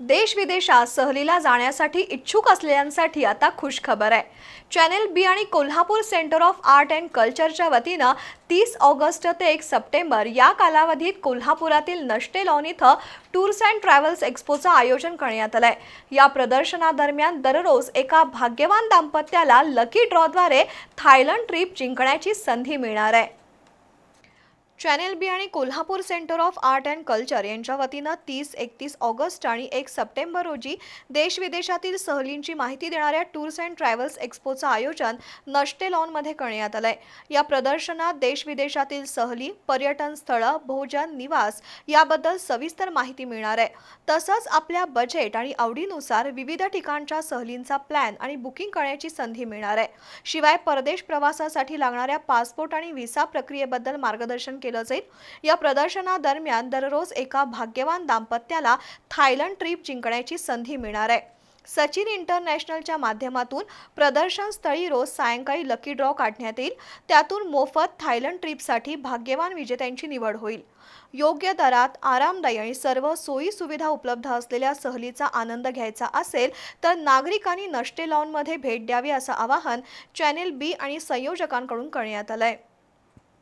देश विदेशात सहलीला जाण्यासाठी इच्छुक असलेल्यांसाठी आता खुश खबर आहे. चॅनेल बी आणि Kolhapur centre of art and कल्चरच्या वतीनं तीस ऑगस्ट ते एक सप्टेंबर या कालावधीत कोल्हापुरातील नष्टे लॉन इथं टूर्स अँड ट्रॅव्हल्स एक्स्पोचं आयोजन करण्यात आलंय. या प्रदर्शनादरम्यान दररोज एका भाग्यवान दाम्पत्याला लकी ड्रॉद्वारे थायलंड ट्रिप जिंकण्याची संधी मिळणार आहे. चॅनेल बी आणि Kolhapur centre of art and culture यांच्या वतीनं तीस एकतीस ऑगस्ट आणि एक सप्टेंबर रोजी देश विदेशातील सहलींची माहिती देणाऱ्या टूर्स अँड ट्रॅव्हल्स एक्स्पोचं आयोजन नष्टे लॉनमध्ये करण्यात आलंय. या प्रदर्शनात देश विदेशातील सहली पर्यटन स्थळं भोजन निवास याबद्दल सविस्तर माहिती मिळणार आहे. तसंच आपल्या बजेट आणि आवडीनुसार विविध ठिकाणच्या सहलींचा प्लॅन आणि बुकिंग करण्याची संधी मिळणार आहे. शिवाय परदेश प्रवासासाठी लागणाऱ्या पासपोर्ट आणि व्हिसा प्रक्रियेबद्दल मार्गदर्शन केलं जाईल. या प्रदर्शनादरम्यान दररोज एका भाग्यवान दाम्पत्याला थायलंड ट्रिप जिंकण्याची संधी मिळणार आहे. सचिन इंटरनॅशनलच्या माध्यमातून प्रदर्शनस्थळी रोज सायंकाळी लकी ड्रॉ काढण्यात येईल. त्यातून मोफत थायलंड ट्रिपसाठी भाग्यवान विजेत्यांची निवड होईल. योग्य दरात आरामदायी आणि सर्व सोयी सुविधा उपलब्ध असलेल्या सहलीचा आनंद घ्यायचा असेल तर नागरिकांनी नष्टे लॉनमध्ये भेट द्यावी असं आवाहन चॅनेल बी आणि संयोजकांकडून करण्यात आलंय.